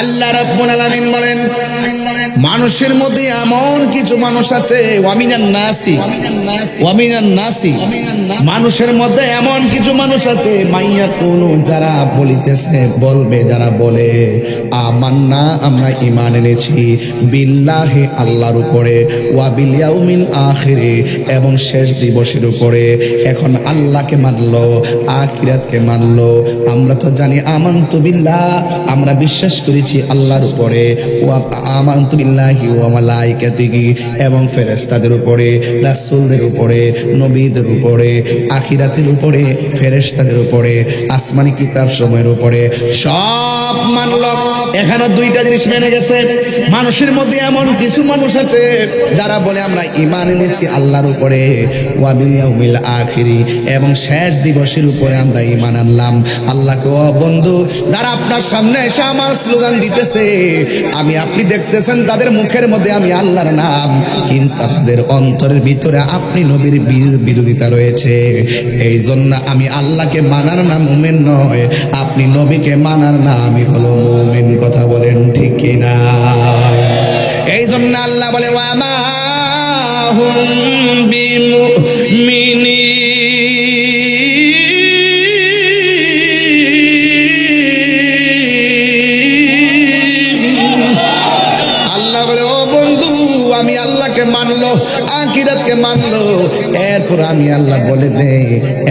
আল্লাহ রাব্বুল আলামিন বলেন, মানুষের মধ্যে এমন কিছু মানুষ আছে, ওয়ামিনান নাসি ওয়ামিনান নাসি। মানুষের মধ্যে এমন কিছু মানুষ আছে, মাইয়া কোন যারা বলিতেছে, বলবে, যারা বলে, আমান্না, আমরা ইমান এনেছি বিল্লাহে আল্লাহর উপরে, ওয়া বিল ইয়াউমিল আখিরে। এবং শেষ দিবসের উপরে, এখন আল্লাহকে মানলো, আখিরাতকে মানলো। আমরা তো জানি, আমান্তু বিল্লাহ। আমরা বিশ্বাস করেছি আল্লাহর উপরে এবং ফেরেশতাদের উপরে, রাসূলদের উপরে, নবীদের উপরে, আখিরাতের উপরে, ফেরেশতাদের উপরে, আসমানি কিতাব সময়ের উপরে, সব মানল। এখানে দুইটা জিনিস মেনে গেছে। মানুষের মধ্যে এমন কিছু মানুষ আছে, যারা বলে, আমরা ইমান এনেছি আল্লাহর উপরে ওয়াবিল আখিরি। এবং শেষ দিবসের উপরে আমরা ইমান আনলাম। আল্লাহকে বন্ধু, যারা আপনার সামনে এসে আমার স্লোগান দিতেছে। আমি, আপনি দেখতেছেন তাদের মুখের মধ্যে আমি আল্লাহর নাম, কিন্তু তাদের অন্তরের ভিতরে আপনি নবীর বীর- বিরোধিতা রয়েছে। এই জন্য আমি আল্লাহকে মানার না, মোমেন নয়। আপনি নবীকে মানার না, আমি হলো মোমেন, কথা বলেন ঠিক কিনা? এই জন্য আল্লাহ বলে ওয়ামা হুম আল্লাহ এরপর আমি আল্লাহ বলে দে,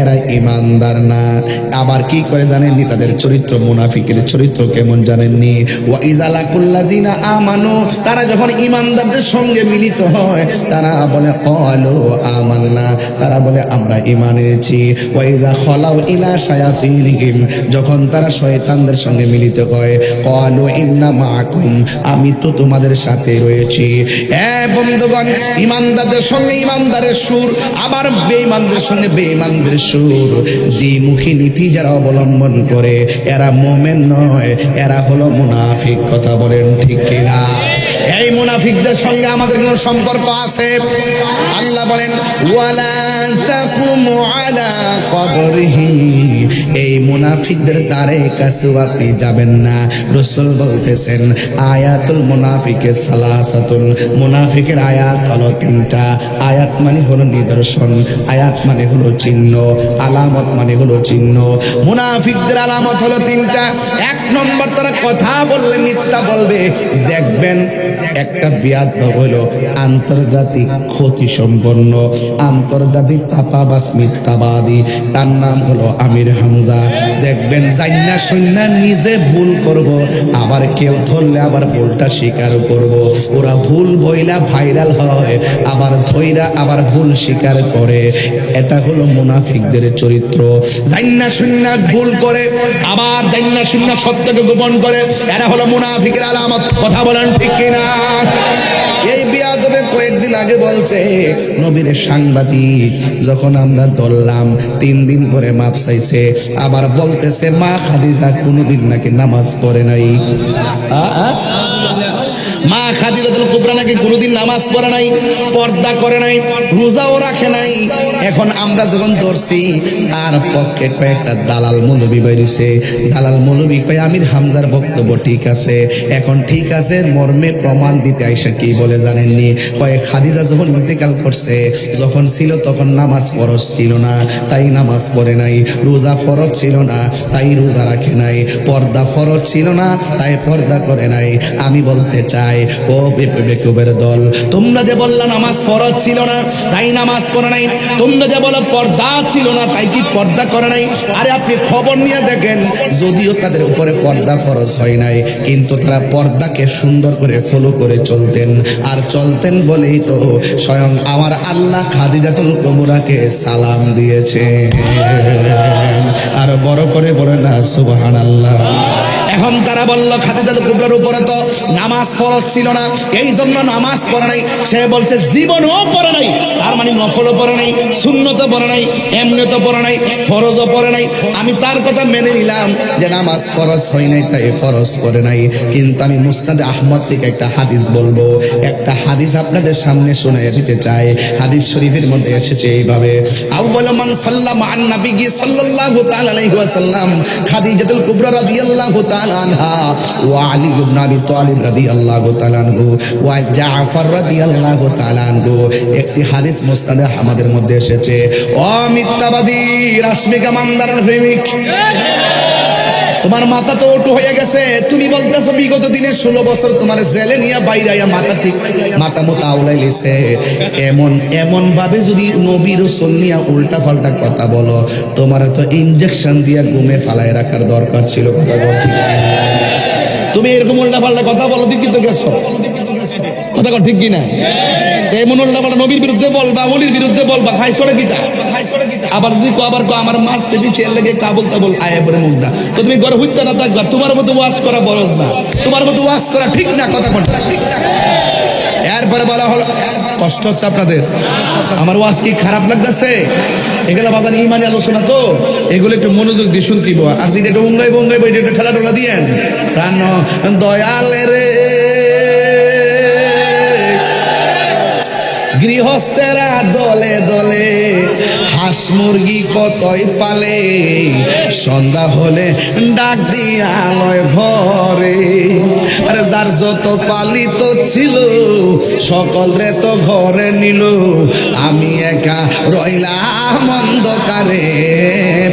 এরা ইমানদার না। আবার কি করে জানেননি? তাদের চরিত্র মুনাফিকের চরিত্র কেমন জানেননি? ওয়া ইজালা কুল্লাজিনা আমানু, তারা যখন ইমানদারদের সঙ্গে মিলিত হয়, তারা বলে, কলো আমান্না। তারা বলে, আমরা ইমান এনেছি। ওয়া ইজা খলাউ ইলা শায়াতিনহিম, যখন তারা শয়তানদের সঙ্গে মিলিত হয়, কলো ইন্না মাআকুম, আমি তো তোমাদের সাথে রয়েছি। এ বন্ধুগণ, ইমানদারদের সঙ্গে ইমানদারের সুর আবার বেঈমানদের সঙ্গে বেঈমানদের সুর। দ্বিমুখী নীতি যারা অবলম্বন করে, এরা মোমেন নয়, এরা হলো মুনাফিক, কথা বলেন ঠিক কিনা? এই মুনাফিকদের সঙ্গে আমাদের কোনো সম্পর্ক আছে? আল্লাহ বলেন, ওয়ালা এই মুনাফিকদের দ্বারে কাছেও আপনি যাবেন না। রসুল বলতেছেন, আয়াতুল মুনাফিকের সালাসাতুল মুনাফিকের আয়াত হলো তিনটা। আয়াত মানে হলো নিদর্শন, আয়াত মানে হলো চিহ্ন, আলামত মানে হলো চিহ্ন। মুনাফিকদের আলামত হলো তিনটা। এক নম্বর তারা কথা বললে মিথ্যা বলবে। দেখবেন একটা বিয়াদ হলো আন্তর্জাতিক ক্ষতি সম্পন্ন আন্তর্জাতিক চাপাবাস মিথ্যাবাদী। তার নাম হলো আমির হামজা। দেখবেন জান্না সন্না নিজে ভুল করব, আবার কেউ ধরলে আবার ভুলটা স্বীকার করব। ওরা ভুল বইলা ভাইরাল হয়, আবার ধইরা আবার ভুল স্বীকার করে। এটা হলো মুনাফিকদের চরিত্র। জান্না সন্না ভুল করে, আবার জান্না সন্না সত্যকে গোপন করে। এরা হলো মুনাফিকের আলামত। কথা বলেন ঠিক কিনা? এই বিয়াদবে কয়েকদিন আগে বলছে, নবীর সাংবাদিক, যখন আমরা ধরলাম, তিন দিন পরে মাপ চাইছে, আবার বলতেছে, মা খাদিজা কোনোদিন নাকি নামাজ পড়ে নাই? মা খাদিজাতুল কুবরা নাকি কোনোদিন নামাজ পড়ে নাই, পর্দা করে নাই, রোজাও রাখে নাই। এখন আমরা যখন ধরছি, তার পক্ষে কয়েকটা দালাল মৌলবী বেরিয়েছে। দালাল মৌলবী কয়ে, আমির হামজার বক্তব্য ঠিক আছে। এখন ঠিক আছে, মর্মে প্রমাণ দিতে আইসা কি বলে জানেননি? কয়ে, খাদিজা যখন ইন্তেকাল করছে, যখন ছিল তখন নামাজ ফরজ ছিল না, তাই নামাজ পড়ে নাই। রোজা ফরজ ছিল না, তাই রোজা রাখে নাই। পর্দা ফরজ ছিল না, তাই পর্দা করে নাই। আমি বলতে চাই ও বেপে বেকুবের দল। তোমরা যে বললা নামাজ ফরজ ছিল না, তাই নামাজ পড়ে নাই। তোমরা যে বলো পর্দা ছিল না, তাই কি পর্দা করে নাই? আরে আপনি খবর নিয়ে দেখেন, যদিও তাদের উপরে পর্দা ফরজ হয় নাই, কিন্তু তারা পর্দাকে সুন্দর করে ফলো করে চলতেন। আর চলতেন বলেই তো স্বয়ং আমার আল্লাহ খাদিজাতুল কবুরাকে সালাম দিয়েছে আর বড় করে বলে না সুবহান আল্লাহ এখন তারা বলল খাদিজাতুল কুবরার উপরে তো নামাজ ফরজ ছিল না। এই জন্য নামাজ পড়ে নাই। সে বলছে, জীবনও পড়ে নাই। তার মানে নফলও পড়ে নাই শূন্যত পড়ে নাই এমনিত পড়ে নাই, ফরজও পড়ে নাই। আমি তার কথা মেনে নিলাম যে নামাজ ফরজ হয় নাই, তাই ফরজ পড়ে নাই। কিন্তু আমি মুস্তাদ আহমদ থেকে একটা হাদিস বলব। একটা হাদিস আপনাদের সামনে শুনে দিতে চাই। হাদিস শরীফের মধ্যে এসেছে এইভাবে, আউয়ালু মান সাল্লামা আন নবী সাল্লাল্লাহু তাআলা আলাইহি ওয়াসাল্লাম। খাদিজাতুল কুবরা রাদিয়াল্লাহু তাআলা তাআলা আনহা ওয়া আলী ইবনে আবি তালিব রাদিয়াল্লাহু তাআলা আনহু ওয়া জাফর রাদিয়াল্লাহু তাআলা আনহু। একটি হাদিস মুসনাদে আমাদের মধ্যে এসেছে। ও মিথ্যাবাদী, রাশমিকা মান্দারের প্রেমিক। তোমার মাথা তো ওটু হয়ে গেছে। তুমি বলতেছো, বিগত দিনের ষোলো বছর তোমার জেলে নিয়ে বাইরে মাথা ঠিক মাথা মতো আউলাই লেছে। এমন এমন ভাবে যদি নবী রসুল নিয়ে উল্টা পাল্টা কথা বলো তোমার তো ইনজেকশন দিয়ে ঘুমে ফালায় রাখার দরকার ছিল, কথা বল তুমি এরকম উল্টা পাল্টা কথা বলো তুই কিন্তু গেছো? কথা ঠিক কিনা? এমন উল্টা পাল্টা নবীর বিরুদ্ধে বলবা, অলির বিরুদ্ধে বলবা খাই সরে গীতা। আবার যদি কো আবার কো আমার মাছ সেবি ছেলে লেগে কাবল তাবল আয়া পরে মুগ্ধা তো তুমি ঘরে হইতে না থাকবা, তোমার মতো ওয়াজ করা বরজ না। তোমার মতো ওয়াজ করা ঠিক না কথা কোনটা এরপরে বলা হলো, কষ্ট হচ্ছে আপনাদের। আমার ওয়াজ কি খারাপ লাগতেছে? এগুলো বাজান ইমানি আলোচনা তো। এগুলো একটু মনোযোগ দিয়ে শুনতিব আর যেটা একটু উঙ্গাই বঙ্গাই এটা একটু ঠেলা টোলা দিয়েন। প্রাণ দয়ালে রে গৃহস্থেরা দলে দলে হাঁস মুরগি কতই পালে? সন্ধ্যা হলে ডাক দিয়া আলয় ঘরে। আরে যার যত পালিত ছিল, সকল রে তো ঘরে নিল। আমি একা রইলাম অন্ধকারে,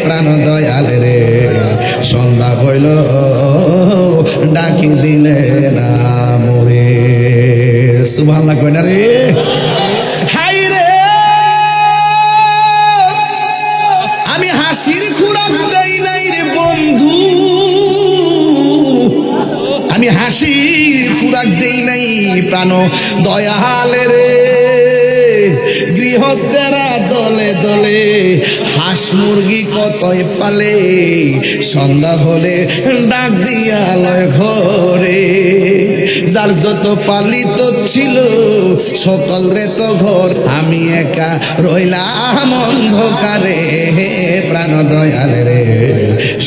প্রাণ দয়াল রে। সন্ধ্যা হইল ডাকি দিলে না মরে। সুভান লাগবে না রে। হাসির খুরাক দেই নাই প্রাণ দয়ালে রে গৃহস্থেরা দলে দলে, হাঁস মুরগি কতই পালে? সন্ধ্যা হলে ডাক দিয়া লয় ঘরে। যার যত পালিত ছিল, সকল রে তো ঘর, আমি একা রইলাম অন্ধকারে। প্রাণ দয়াল রে,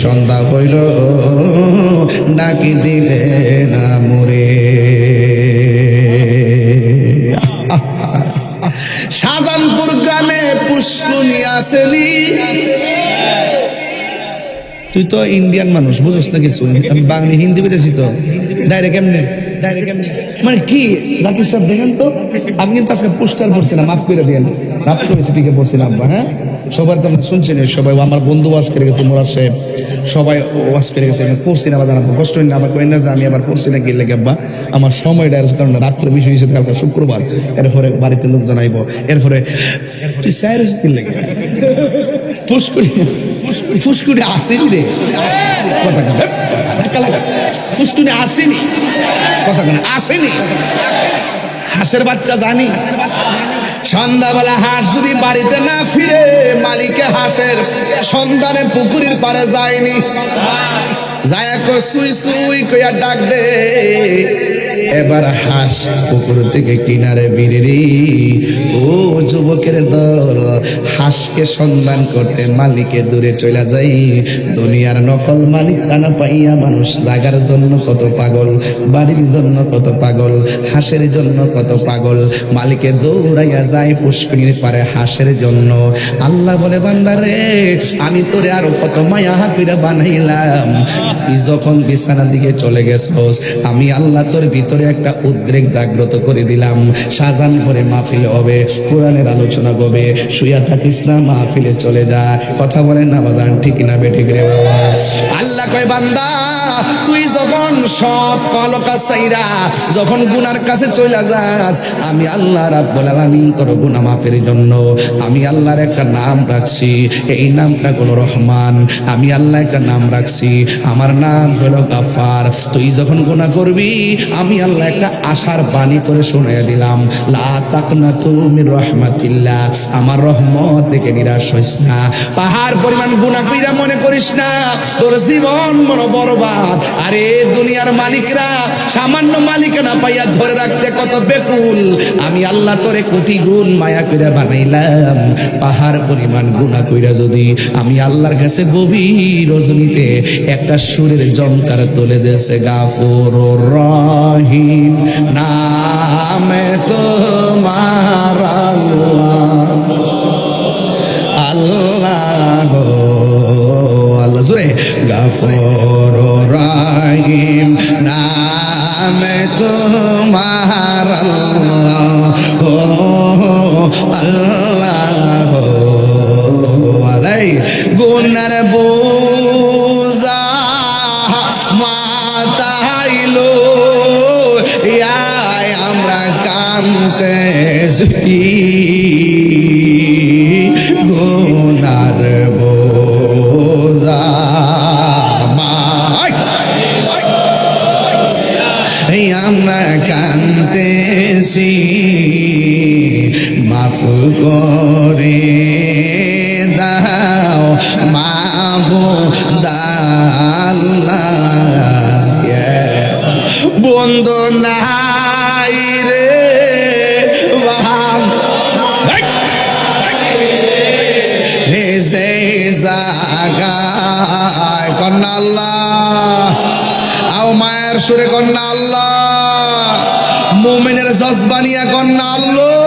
সন্ধ্যা হইল, ডাকি দিলে না মরে। শাহজাহানপুর আসেনি তুই তো ইন্ডিয়ান মানুষ বুঝোস না কিছু। আমি বাংলি হিন্দি বুঝেছি তো। ডাইরেক্ট এমনি মানে কি? জাকির সাহেব দেখেন তো? আমি কিন্তু আজকে পোস্টার পড়ছিলাম মাফ করে দিয়ে রাত্রে থেকে পড়ছিলাম হ্যাঁ? সবার তো আমরা শুনছেন সবাই। আমার বন্ধু ওয়াজ করে গেছে, মোরার সাহেব। সবাই ওয়াজ করে গেছে, আমি পড়ছি না বা জানাব কষ্ট হইনি আমার কই না যে আমি আবার পড়ছি না, গেলে গেব্বা। আমার সময় ডায়ার কারণ রাত্র বিশ হয়েছে, কালকে শুক্রবার। এরপরে বাড়িতে লোক জানাইবো এরপরে তুই দিন লেগে ফুসকুড়ি ফুসকুড়ি আসেনি রে। কথা ফুসকুড়ি আসেনি। কথা আসেনি। হাঁসের বাচ্চা জানি। সন্ধ্যাবেলা হাঁস যদি বাড়িতে না ফিরে, মালিকে হাঁসের সন্ধানে পুকুরের পারে যায়নি। যায় সুই সুই কইয়া ডাক দে। এবার হাঁস পুকুর থেকে কিনারে বিড়ি ও যুবকের দল, হাঁসকে সন্ধান করতে মালিকে দূরে চলে যাই। দুনিয়ার নকল মালিক কানা পাইয়া মানুষ, জাগার জন্য কত পাগল, বাড়ির জন্য কত পাগল, হাঁসের জন্য কত পাগল। মালিকে দৌড়াইয়া যায় পুষ্করিণীর পারে হাঁসের জন্য। আল্লাহ বলে বান্দারে আমি তোরে আরও কত মায়া কইরা বানাইলাম। যখন বিছানার দিকে চলে গেছস, আমি আল্লাহ তোর ভিতরে একটা উদ্রেক জাগ্রত করে দিলাম। সাজান করে মাহফিল হবে, কোরআনের আলোচনা হবে শুয়া থাকিস না মাহফিলে চলে যা। কথা বলেন না বাজান, ঠিক না বেঠিক রে বাবা? আল্লাহ কয়, বান্দা, তুই যখন সব কলকা চাইরা যখন গুনার কাছে চলে যাস, আমি আল্লাহ রাব্বুল আলামিন তোর গুনাহ মাফের জন্য, আমি আল্লাহর একটা নাম রাখছি। এই নামটা হলো রহমান। আমি আল্লাহ একটা নাম রাখছি। আমার নাম হলো গাফার তুই যখন গুনাহ করবি, আমি আল্লাহ একটা আশার বাণী তোরে শুনিয়ে দিলাম। লা তুমি রহমাতিল্লাহ। আমার রহমত থেকে নিরাশ হইস না। পাহাড় পরিমাণ গুনাহ কইরা মনে করিস না। তোর জীবন মনে বরবাদ। আরে দুনিয়ার মালিকরা সামান্য মালিকানা পাইয়া ধরে রাখতে কত বেকুল। আমি আল্লাহ তোরে কোটি গুণ মায়া কইরা বানাইলাম। পাহাড় পরিমাণ গুণা কইরা যদি আমি আল্লাহর কাছে গভীর রজনীতে একটা সুরের জমকার তুলে দেছে গাফুর রহিম নামে তোমার আল্লাহ। আল্লাহ। আল্লাহ। জুড়ে গাফর রহিম নাম তোমার আল্লাহ। ও আল্লাহ আলাই মাতাইলো। ইয়াই আমরা কানতেছি গুনার আমরা কানতেছি মাফ করে বন্ধু নাই রে মায়ের সুরে কন্যা আল্লাহ। মোমেনের জজবানিয়া কন্যা আল্লাহ।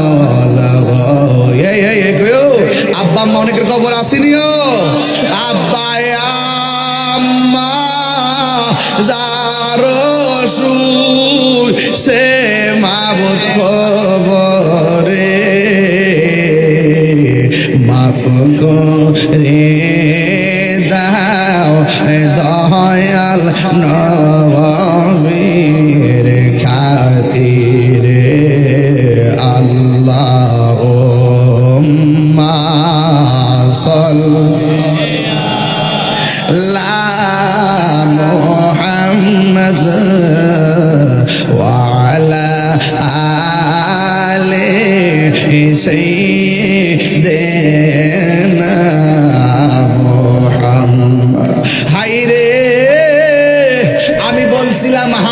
অনেকের কবর আসেনিও। আব্বায় আম্মা সে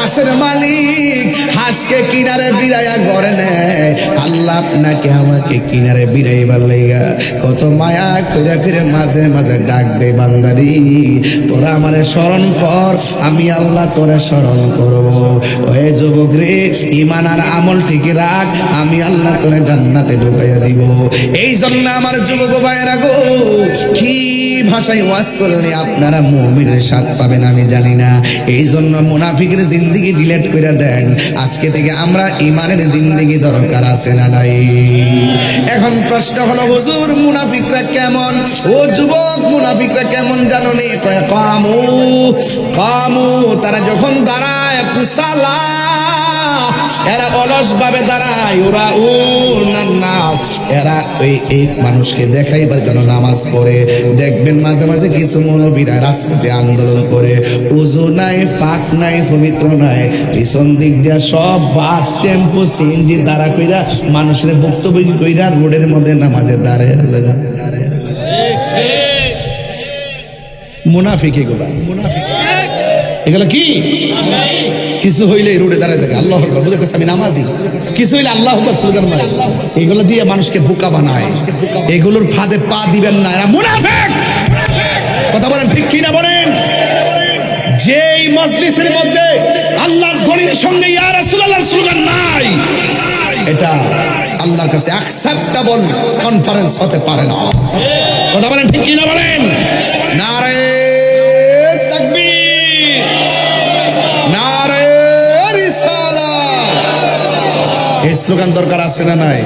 হাঁসের মালিক, হাঁসকে কিনারে বিড়াইয়া গড়ে নেয়। আল্লাহ আপনাকে আমাকে কিনারে বিড়াইবার লেগা কত মায়া করে করে মাঝে মাঝে ডাক দে বান্দারি। তোরা আমারে স্মরণ কর, আমি আল্লাহ তোরে স্মরণ করব। ওহে যুবক রে ইমান আর আমল ঠিক রাখ, আমি আল্লাহ তোরে জান্নাতে ঢুকাইয়া দিব। এই জন্য আমার যুবক ভাইয়েরা গো, কি ভাষায় ওয়াজ করলে আপনারা মুমিনের স্বাদ পাবেন আমি জানি না। এই জন্য মুনাফিকের জিন্দিগি ডিলেট করে দেন, আজকে থেকে আমরা ইমানের জিন্দিগি দরকার আছে না নাই? এখন প্রশ্ন হলো, হুজুর মুনাফিকরা কেমন? ও যুবক মুনাফিকরা কেমন জানো নে? কামু কামু, তারা যখন দাঁড়ায় কুসালা এরা অলস ভাবে দাঁড়ায়, ওরা নাস এরা ওই এই মানুষকে দেখাইবার জন্য নামাজ পড়ে। দেখবেন মাঝে মাঝে কিছু মৌলবীরা রাজপথে আন্দোলন করে। উজু নাই, ফাঁক নাই, পবিত্র নাই। পিছন দিক দিয়া সব বাস, টেম্পো, সিএনজি দাঁড়া কইরা মানুষের বক্তব্য কইরা রোডের মধ্যে নামাজে দাঁড়ায়। মুনাফিক এগুলা। এগুলা কি? কিছু হইলে রোডে দাঁড়ায় থাকে। আল্লাহ বুঝাইতেছে আমি নামাজি। কিছু হইলে আল্লাহ এগুলো দিয়ে মানুষকে বোকা বানায়। এগুলোর ফাঁদে পা দিবেন না। এরা মুনাফিক! কথা বলেন ঠিক কি না বলেন? যেই মজলিসের মধ্যে আল্লাহর ধ্বনির সঙ্গে ইয়া রাসূলুল্লাহর স্লোগান নাই, এটা আল্লাহর কাছে অ্যাকসেপ্টেবল কনফারেন্স হতে পারে না। কথা বলেন ঠিক কি না বলেন? নারে এই স্লোগান দরকার আছে না নাই?